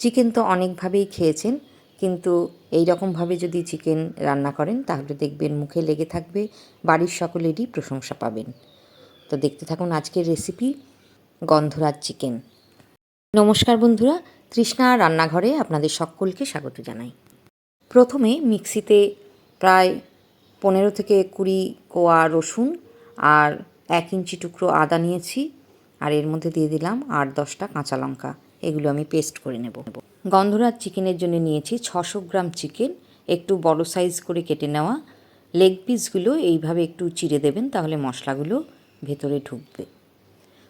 Chicken তো অনেকভাবেই খেয়েছেন, কিন্তু এই রকমভাবে যদি চিকেন রান্না করেন, তাহলে দেখবেন মুখে লেগে থাকবে, বাড়ির সকলেরই প্রশংসা পাবেন। তো দেখতে থাকুন আজকের রেসিপি গন্ধরাজ চিকেন নমস্কার বন্ধুরা, তৃষ্ণা রান্নাঘরে আপনাদের সকলকে স্বাগত জানাই। প্রথমে মিক্সিতে প্রায় পনেরো থেকে কুড়ি কোয়া রসুন আর এক ইঞ্চি টুকরো আদা নিয়েছি, আর এর মধ্যে দিয়ে দিলাম আট দশটা কাঁচা লঙ্কা। এগুলো আমি পেস্ট করে নেব। গন্ধরাজ চিকেনের জন্য নিয়েছি ছশো গ্রাম চিকেন, একটু বড় সাইজ করে কেটে নেওয়া। লেগ পিসগুলো এইভাবে একটু চিড়ে দেবেন, তাহলে মশলাগুলো ভেতরে ঢুকবে।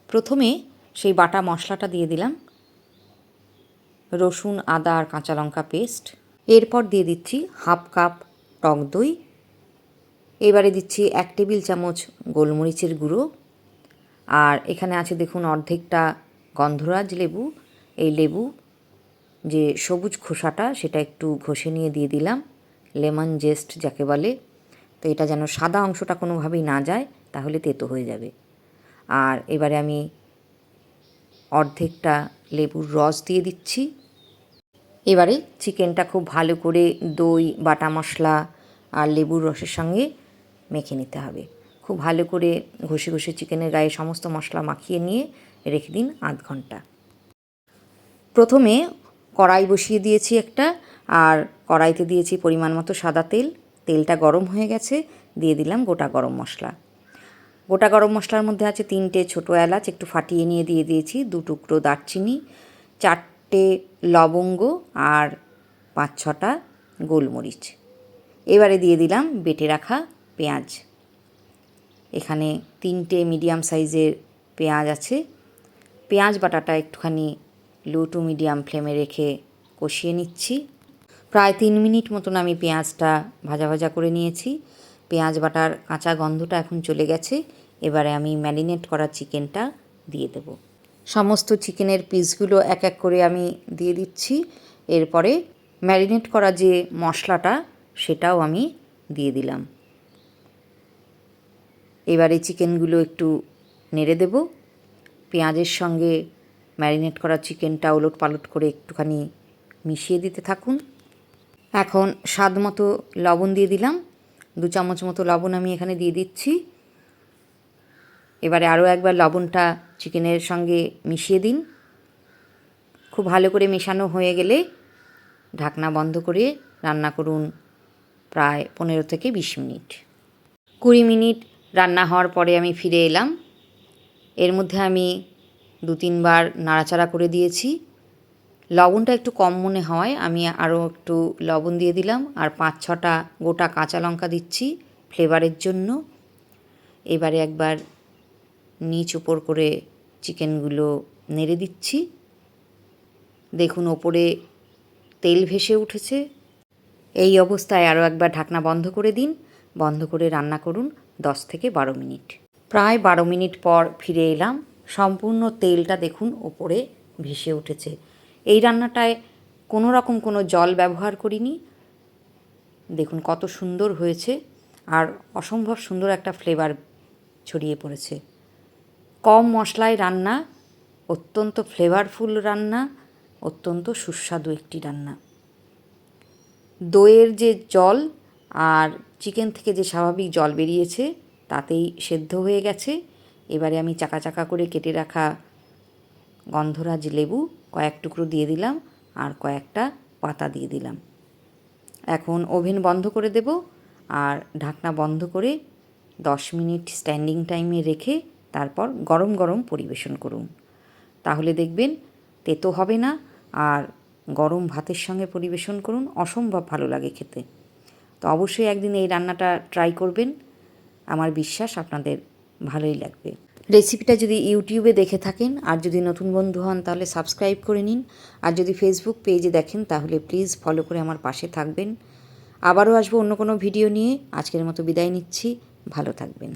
প্রথমে সেই বাটা মশলাটা দিয়ে দিলাম। রসুন, আদা আর কাঁচা লঙ্কা পেস্ট এরপর দিয়ে দিচ্ছি হাফ কাপ টক দই। এবারে দিচ্ছি এক টেবিল চামচ গোলমরিচের গুঁড়ো। আর এখানে আছে দেখুন অর্ধেকটা গন্ধরাজ লেবু। এই লেবু, যে সবুজ খোসাটা সেটা একটু ঘষে নিয়ে দিয়ে দিলাম, লেমন জেস্ট যাকে বলে। তো এটা যেন সাদা অংশটা কোনোভাবেই না যায়, তাহলে তেতো হয়ে যাবে। আর এবারে আমি অর্ধেকটা লেবুর রস দিয়ে দিচ্ছি। এবারে চিকেনটা খুব ভালো করে দই, বাটা মশলা আর লেবুর রসের সঙ্গে মেখে নিতে হবে। খুব ভালো করে ঘষে ঘষে চিকেনের গায়ে সমস্ত মশলা মাখিয়ে নিয়ে রেখে দিন আধ ঘণ্টা। প্রথমে কড়াই বসিয়ে দিয়েছি একটা, আর কড়াইতে দিয়েছি পরিমাণ মতো সাদা তেল। তেলটা গরম হয়ে গেছে, দিয়ে দিলাম গোটা গরম মশলা। গোটা গরম মশলার মধ্যে আছে তিনটে ছোটো এলাচ, একটু ফাটিয়ে নিয়ে দিয়ে দিয়েছি দু টুকরো দারচিনি, চারটে লবঙ্গ আর পাঁচ ছটা গোলমরিচ। এবারে দিয়ে দিলাম বেটে রাখা পেঁয়াজ। এখানে তিনটে মিডিয়াম সাইজের পেঁয়াজ আছে। পেঁয়াজ বাটাটা একটুখানি লো টু মিডিয়াম ফ্লেমে রেখে কষিয়ে নিচ্ছি। প্রায় তিন মিনিট মতন আমি পেঁয়াজটা ভাজা ভাজা করে নিয়েছি। পেঁয়াজ বাটার কাঁচা গন্ধটা এখন চলে গেছে। এবারে আমি ম্যারিনেট করা চিকেনটা দিয়ে দেব। সমস্ত চিকেনের পিসগুলো এক এক করে আমি দিয়ে দিচ্ছি। এরপরে ম্যারিনেট করা যে মশলাটা, সেটাও আমি দিয়ে দিলাম। এবারে চিকেনগুলো একটু নেড়ে দেব। পেঁয়াজের সঙ্গে ম্যারিনেট করা চিকেনটা ওলট পালট করে একটুখানি মিশিয়ে দিতে থাকুন। এখন স্বাদ মতো লবণ দিয়ে দিলাম। দু চামচ মতো লবণ আমি এখানে দিয়ে দিচ্ছি। এবারে আরও একবার লবণটা চিকেনের সঙ্গে মিশিয়ে দিন। খুব ভালো করে মেশানো হয়ে গেলে ঢাকনা বন্ধ করে রান্না করুন প্রায় পনেরো থেকে বিশ মিনিট। কুড়ি মিনিট রান্না হওয়ার পরে আমি ফিরে এলাম। এর মধ্যে আমি দু তিনবার নাড়াচাড়া করে দিয়েছি। লবণটা একটু কম মনে হওয়ায় আমি আরও একটু লবণ দিয়ে দিলাম আর পাঁচ ছটা গোটা কাঁচা লঙ্কা দিচ্ছি ফ্লেভারের জন্য। এবারে একবার নিচ উপর করে চিকেনগুলো নেড়ে দিচ্ছি। দেখুন ওপরে তেল ভেসে উঠেছে। এই অবস্থায় আরও একবার ঢাকনা বন্ধ করে দিন। বন্ধ করে রান্না করুন দশ থেকে বারো মিনিট। প্রায় বারো মিনিট পর ফিরে এলাম। সম্পূর্ণ তেলটা দেখুন, ওপরে ভেসে উঠেছে। এই রান্নাটায় কোনো রকম কোনো জল ব্যবহার করিনি। দেখুন কত সুন্দর হয়েছে আর অসম্ভব সুন্দর একটা ফ্লেভার ছড়িয়ে পড়েছে। কম মশলায় রান্না, অত্যন্ত ফ্লেভারফুল রান্না, অত্যন্ত সুস্বাদু একটি রান্না। দইয়ের যে জল আর চিকেন থেকে যে স্বাভাবিক জল বেরিয়েছে, তাতেই সেদ্ধ হয়ে গেছে। এবারে আমি চাকা চাকা করে কেটে রাখা গন্ধরাজ লেবু কয়েক টুকরো দিয়ে দিলাম আর কয়েকটা পাতা দিয়ে দিলাম। এখন ওভেন বন্ধ করে দেব আর ঢাকনা বন্ধ করে দশ মিনিট স্ট্যান্ডিং টাইমে রেখে তারপর গরম গরম পরিবেশন করুন। তাহলে দেখবেন তেতো হবে না আর গরম ভাতের সঙ্গে পরিবেশন করুন অসম্ভব ভালো লাগে খেতে। তো অবশ্যই একদিন এই রান্নাটা ট্রাই করবেন। আমার বিশ্বাস আপনাদের ভালোই লাগবে। রেসিপিটা যদি ইউটিউবে দেখে থাকেন আর যদি নতুন বন্ধু হন তাহলে সাবস্ক্রাইব করে নিন। আর যদি ফেসবুক পেজে দেখেন তাহলে প্লিজ ফলো করে আমার পাশে থাকবেন। আবারও আসব অন্য কোনো ভিডিও নিয়ে। আজকের মতো বিদায় নিচ্ছি। ভালো থাকবেন।